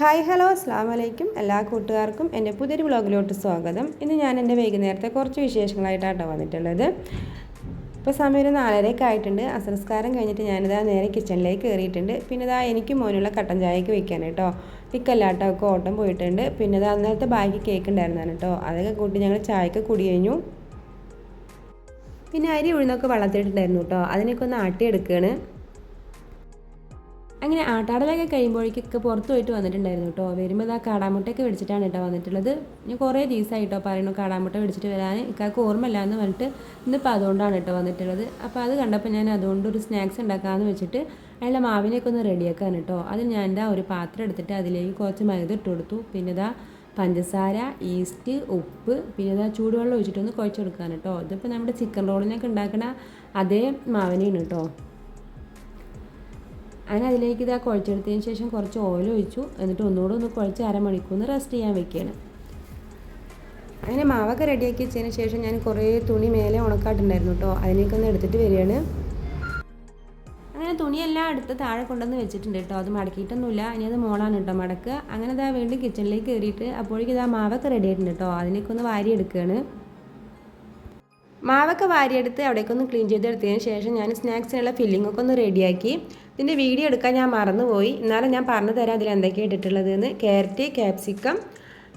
Hi hello അസ്സാം വലൈക്കും എല്ലാ കൂട്ടുകാർക്കും എന്റെ പുതിയൊരു വ്ളോഗിലോട്ട് സ്വാഗതം. ഇന്ന് ഞാൻ എന്റെ വൈകുന്നേരത്തെ കുറച്ച് വിശേഷങ്ങളായിട്ടാണ് വന്നിട്ടുള്ളത്. ഇപ്പോൾ സമയം ഒരു നാലരയൊക്കെ ആയിട്ടുണ്ട്. അസംസ്കാരം കഴിഞ്ഞിട്ട് ഞാനിതാ നേരെ കിച്ചണിലേക്ക് കയറിയിട്ടുണ്ട്. പിന്നെ ഇതാ എനിക്ക് മോനുള്ള കട്ടൻ ചായക്ക് വയ്ക്കാൻ കേട്ടോ ഇക്കല്ലാട്ടമൊക്കെ ഓട്ടം പോയിട്ടുണ്ട്. പിന്നെ ഇതാ അന്നേരത്തെ ബാക്കി കേക്ക് ഉണ്ടായിരുന്നാണ് കേട്ടോ അതൊക്കെ കൂട്ടി ഞങ്ങൾ ചായക്ക് കുടി കഴിഞ്ഞു. പിന്നെ അരി ഉഴുന്നൊക്കെ വളർത്തിയിട്ടുണ്ടായിരുന്നു കേട്ടോ അതിനൊക്കെ ഒന്ന് ആട്ടിയെടുക്കുകയാണ് അങ്ങനെ ആട്ടാടലൊക്കെ കഴിയുമ്പോഴേക്കൊക്കെ പുറത്ത് പോയിട്ട് വന്നിട്ടുണ്ടായിരുന്നു കേട്ടോ. വരുമ്പോൾ ഇതാ കാടാമുട്ടയൊക്കെ മേടിച്ചിട്ടാണ് കേട്ടോ വന്നിട്ടുള്ളത്. ഞാൻ കുറേ ദിവസമായി കേട്ടോ പറയുന്നു കാടാമുട്ട മേടിച്ചിട്ട് വരാൻ. ഇക്കാർക്ക് ഓർമ്മയില്ല എന്ന് പറഞ്ഞിട്ട് ഇന്നിപ്പോൾ അതുകൊണ്ടാണ് കേട്ടോ വന്നിട്ടുള്ളത്. അപ്പോൾ അത് കണ്ടപ്പോൾ ഞാൻ അതുകൊണ്ട് ഒരു സ്നാക്സ് ഉണ്ടാക്കാമെന്ന് വെച്ചിട്ട് അതിന്റെ മാവിനെയൊക്കെ ഒന്ന് റെഡിയാക്കാൻ കേട്ടോ. അതിൽ ഞാൻ എന്താ ഒരു പാത്രം എടുത്തിട്ട് അതിലേക്ക് കുറച്ച് മൈദ ഇട്ട് കൊടുത്തു. പിന്നെ ഇതാ പഞ്ചസാര ഈസ്റ്റ് ഉപ്പ് പിന്നെ ഇതാ ചൂടുവെള്ളം ഒഴിച്ചിട്ടൊന്ന് കുഴച്ച് കൊടുക്കാൻ കേട്ടോ. ഇതിപ്പോൾ നമ്മുടെ ചിക്കൻ റോളിനൊക്കെ ഉണ്ടാക്കുന്ന അതേ മാവിനെയാണ് കേട്ടോ. അങ്ങനെ അതിലേക്ക് ഇതാ കുഴച്ചെടുത്തതിന് ശേഷം കുറച്ച് ഓയിൽ ഒഴിച്ചു. എന്നിട്ട് ഒന്നുകൂടെ ഒന്ന് കുഴച്ച് അരമണിക്കൂർ റെസ്റ്റ് ചെയ്യാൻ വെക്കുകയാണ് അങ്ങനെ മാവൊക്കെ റെഡിയാക്കി വെച്ചതിന് ശേഷം ഞാൻ കുറേ തുണി മേലെ ഉണക്കാട്ടുണ്ടായിരുന്നു കേട്ടോ അതിനേക്ക് ഒന്ന് എടുത്തിട്ട് വരികയാണ്. അങ്ങനെ തുണിയെല്ലാം എടുത്ത് താഴെ കൊണ്ടുവന്ന് വെച്ചിട്ടുണ്ട് കേട്ടോ അത് മടക്കിയിട്ടൊന്നുമില്ല. ഇനി അത് മോളാണ് കേട്ടോ മടക്കുക. അങ്ങനെ ഇതാ വീണ്ടും കിച്ചണിലേക്ക് കയറിയിട്ട് അപ്പോഴേക്കും ഇതാ മാവൊക്കെ റെഡി ആയിട്ടുണ്ട് കേട്ടോ അതിനേക്കൊന്ന് വാരി എടുക്കുകയാണ്. മാവൊക്കെ വാരിയെടുത്ത് അവിടേക്കൊന്ന് ക്ലീൻ ചെയ്തെടുത്തതിന് ശേഷം ഞാൻ സ്നാക്സിനുള്ള ഫില്ലിങ്ങൊക്കെ ഒന്ന് റെഡിയാക്കി ഇതിന്റെ വീഡിയോ എടുക്കാൻ ഞാൻ മറന്നുപോയി. എന്നാലും ഞാൻ പറഞ്ഞു തരാം അതിൽ എന്തൊക്കെയാണ് ഇട്ടിട്ടുള്ളതെന്ന്. ക്യാരറ്റ് ക്യാപ്സിക്കം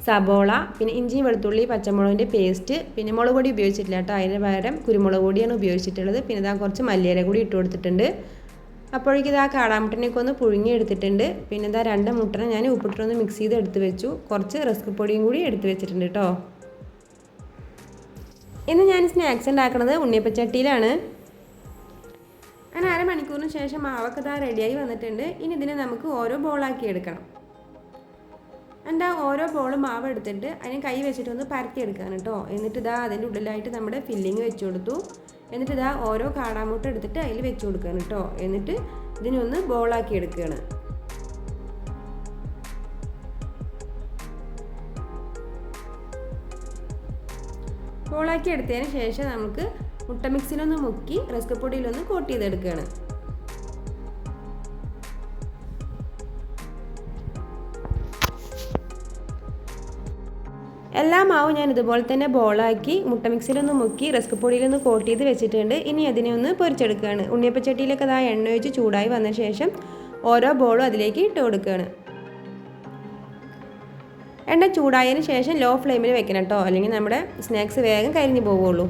സബോള പിന്നെ ഇഞ്ചി വെളുത്തുള്ളി പച്ചമുളകിന്റെ പേസ്റ്റ് പിന്നെ മുളക് പൊടി ഉപയോഗിച്ചിട്ടില്ല കേട്ടോ. അതിന് പകരം കുരുമുളക് പൊടിയാണ് ഉപയോഗിച്ചിട്ടുള്ളത്. പിന്നെ ഇതാ കുറച്ച് മല്ലിയില കൂടി ഇട്ട് കൊടുത്തിട്ടുണ്ട്. അപ്പോഴേക്കും ഇതാ കാടാമുട്ടനൊക്കെ ഒന്ന് പുഴുങ്ങി എടുത്തിട്ടുണ്ട്. പിന്നെ ഇതാ രണ്ട് മുട്ടനെ ഞാൻ ഉപ്പിട്ടൊന്ന് മിക്സ് ചെയ്ത് എടുത്ത് വെച്ചു. കുറച്ച് റസ്ക് പൊടിയും കൂടി എടുത്ത് വെച്ചിട്ടുണ്ട് കേട്ടോ. ഇന്ന് ഞാൻ സ്നാക്സ് ഉണ്ടാക്കുന്നത് ഉണ്ണിയപ്പച്ചട്ടിയിലാണ്. അങ്ങനെ അരമണിക്കൂറിന് ശേഷം മാവൊക്കെ ഇതാ റെഡിയായി വന്നിട്ടുണ്ട്. ഇനി ഇതിനെ നമുക്ക് ഓരോ ബോളാക്കി എടുക്കണം. എന്റെ ഓരോ ബോളും മാവ് എടുത്തിട്ട് അതിന് കൈ വെച്ചിട്ട് ഒന്ന് പരത്തി എടുക്കാൻ കേട്ടോ എന്നിട്ട് ഇതാ അതിന്റെ ഉള്ളിലായിട്ട് നമ്മുടെ ഫില്ലിങ് വെച്ച് കൊടുത്തു. എന്നിട്ട് ഇതാ ഓരോ കാടാമൂട്ട എടുത്തിട്ട് അതിൽ വെച്ച് കൊടുക്കാൻ കേട്ടോ എന്നിട്ട് ഇതിനൊന്ന് ബോളാക്കി എടുക്കുകയാണ് ബോളാക്കി എടുത്തതിന് ശേഷം നമുക്ക് മുട്ട മിക്സിലൊന്ന് മുക്കി റസ്ക് പൊടിയിലൊന്ന് കോട്ട് ചെയ്തെടുക്കുകയാണ്. എല്ലാ മാവും ഞാൻ ഇതുപോലെ തന്നെ ബോളാക്കി മുട്ട മിക്സിലൊന്ന് മുക്കി റസ്ക് പൊടിയിലൊന്ന് കോട്ട് ചെയ്ത് വെച്ചിട്ടുണ്ട്. ഇനി അതിനെ ഒന്ന് പൊരിച്ചെടുക്കുകയാണ്. ഉണ്ണിയപ്പച്ചട്ടിയിലൊക്കെ അതാ എണ്ണ ഒഴിച്ച് ചൂടായി വന്ന ശേഷം ഓരോ ബോളും അതിലേക്ക് ഇട്ട് കൊടുക്കുകയാണ്. എണ്ണ ചൂടായതിന് ശേഷം ലോ ഫ്ലെയിമിൽ വെക്കണം കേട്ടോ. അല്ലെങ്കിൽ നമ്മുടെ സ്നാക്സ് വേഗം കരിഞ്ഞു പോവുള്ളൂ.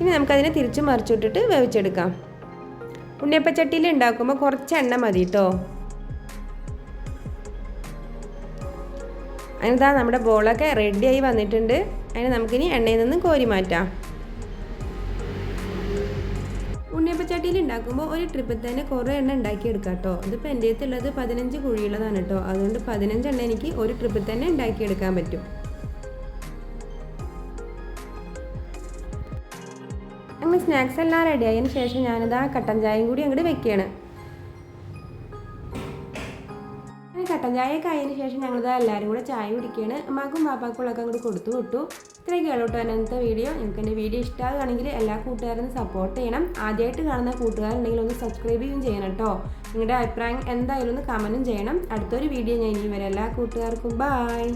ഇനി നമുക്കതിനെ തിരിച്ച് മറിച്ചിട്ടിട്ട് വേവിച്ചെടുക്കാം. ഉണ്ണിയപ്പച്ചട്ടിയിൽ ഉണ്ടാക്കുമ്പോൾ കുറച്ച് എണ്ണ മതി കേട്ടോ. അങ്ങനത്തെ നമ്മുടെ ബോളൊക്കെ റെഡിയായി വന്നിട്ടുണ്ട്. അതിന് നമുക്കിനി എണ്ണയിൽ നിന്ന് കോരി മാറ്റാം. ഉണ്ണിയപ്പച്ചട്ടിയിൽ ഉണ്ടാക്കുമ്പോൾ ഒരു ട്രിപ്പിൽ തന്നെ കുറേ എണ്ണ ഉണ്ടാക്കിയെടുക്കാം കേട്ടോ. ഇതിപ്പോൾ എന്റെ അടുത്തുള്ളത് പതിനഞ്ച് കുഴിയുള്ളതാണ് കേട്ടോ. അതുകൊണ്ട് പതിനഞ്ച് എണ്ണ എനിക്ക് ഒരു ട്രിപ്പിൽ തന്നെ ഉണ്ടാക്കിയെടുക്കാൻ പറ്റും. അങ്ങനെ സ്നാക്സ് എല്ലാം റെഡി ആയതിനു ശേഷം ഞാനിത് ആ കട്ടൻ ചായയും കൂടി അങ്ങോട്ട് വെക്കുകയാണ് കട്ടൻ ചായയൊക്കെ ആയതിനു ശേഷം ഞങ്ങളിത് എല്ലാവരും കൂടെ ചായ കുടിക്കുകയാണ് അമ്മാക്കും പാപ്പാക്കുള്ളൊക്കെ അങ്ങോട്ട് കൊടുത്തു വിട്ടു. ഇത്രയൊക്കെ കേട്ടോ അന്നത്തെ വീഡിയോ. നിങ്ങൾക്ക് എന്റെ വീഡിയോ ഇഷ്ടമാകുകയാണെങ്കിൽ എല്ലാ കൂട്ടുകാരും സപ്പോർട്ട് ചെയ്യണം. ആദ്യമായിട്ട് കാണുന്ന കൂട്ടുകാരുണ്ടെങ്കിൽ ഒന്ന് സബ്സ്ക്രൈബ് ചെയ്യുകയും ചെയ്യണം കേട്ടോ. നിങ്ങളുടെ അഭിപ്രായം എന്തായാലും ഒന്ന് കമന്റും ചെയ്യണം. അടുത്തൊരു വീഡിയോ ഞാൻ ഇനി വരാം എല്ലാ കൂട്ടുകാർക്കും ബായ്